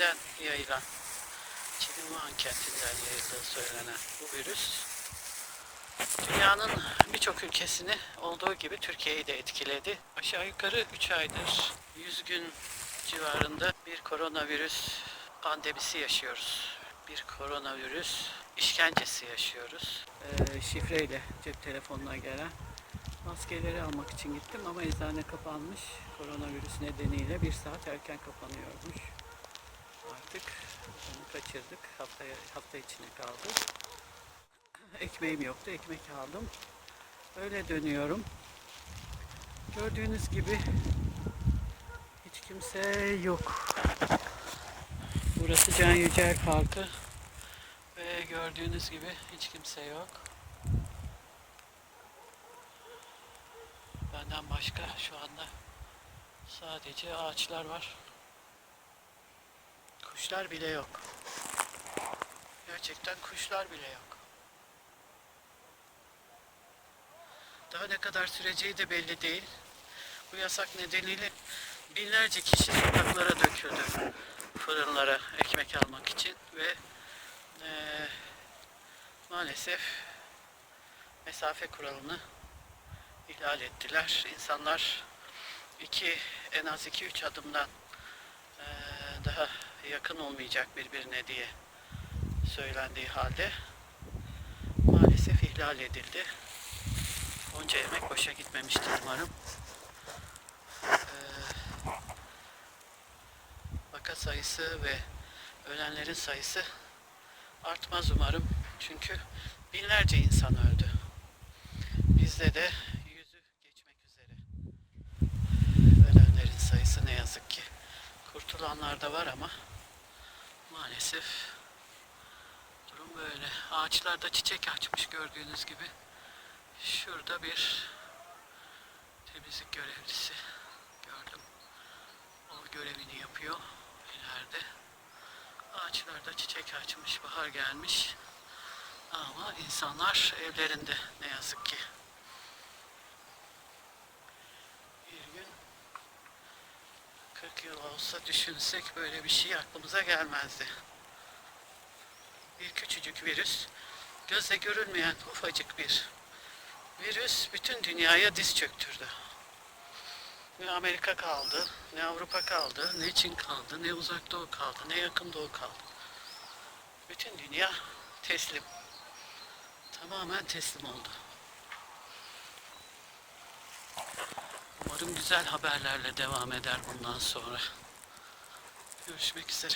Çin'den yayılan, Çin'in Wuhan kentinden yayıldığı söylenen bu virüs dünyanın birçok ülkesini olduğu gibi Türkiye'yi de etkiledi. Aşağı yukarı 3 aydır 100 gün civarında bir koronavirüs pandemisi yaşıyoruz. Bir koronavirüs işkencesi yaşıyoruz. Ee, şifreyle cep telefonuna gelen maskeleri almak için gittim ama eczane kapanmış. Koronavirüs nedeniyle bir saat erken kapanıyormuş. Artık onu kaçırdık. Haftaya, hafta içine kaldı. Ekmeğim yoktu. Ekmek aldım. Öyle dönüyorum. Gördüğünüz gibi hiç kimse yok. Burası Can Yücel Parkı. Ve gördüğünüz gibi hiç kimse yok. Benden başka şu anda sadece ağaçlar var. Kuşlar bile yok. Gerçekten kuşlar bile yok. Daha ne kadar süreceği de belli değil. Bu yasak nedeniyle binlerce kişi sokaklara döküldü. Fırınlara ekmek almak için ve eee, maalesef mesafe kuralını ihlal ettiler. İnsanlar iki en az iki üç adımdan eee, daha yakın olmayacak birbirine diye söylendiği halde maalesef ihlal edildi. Onca emek boşa gitmemiştir umarım. Vaka sayısı ve ölenlerin sayısı artmaz umarım. Çünkü binlerce insan öldü. Bizde de yüzü geçmek üzere. Ölenlerin sayısı ne yazık ki. Kurtulanlar da var ama maalesef durum böyle. Ağaçlarda çiçek açmış gördüğünüz gibi. Şurada bir temizlik görevlisi gördüm. O görevini yapıyor ileride. Ağaçlarda çiçek açmış, bahar gelmiş. Ama insanlar evlerinde ne yazık ki. Bir gün 40 yıl olsa düşünsek böyle bir şey aklımıza gelmezdi. Bir küçücük virüs, gözle görülmeyen ufacık bir virüs bütün dünyaya diz çöktürdü. Ne Amerika kaldı, ne Avrupa kaldı, ne Çin kaldı, ne Uzak Doğu kaldı, ne Yakın Doğu kaldı. Bütün dünya teslim. Tamamen teslim oldu. Umarım güzel haberlerle devam eder bundan sonra. Görüşmek üzere.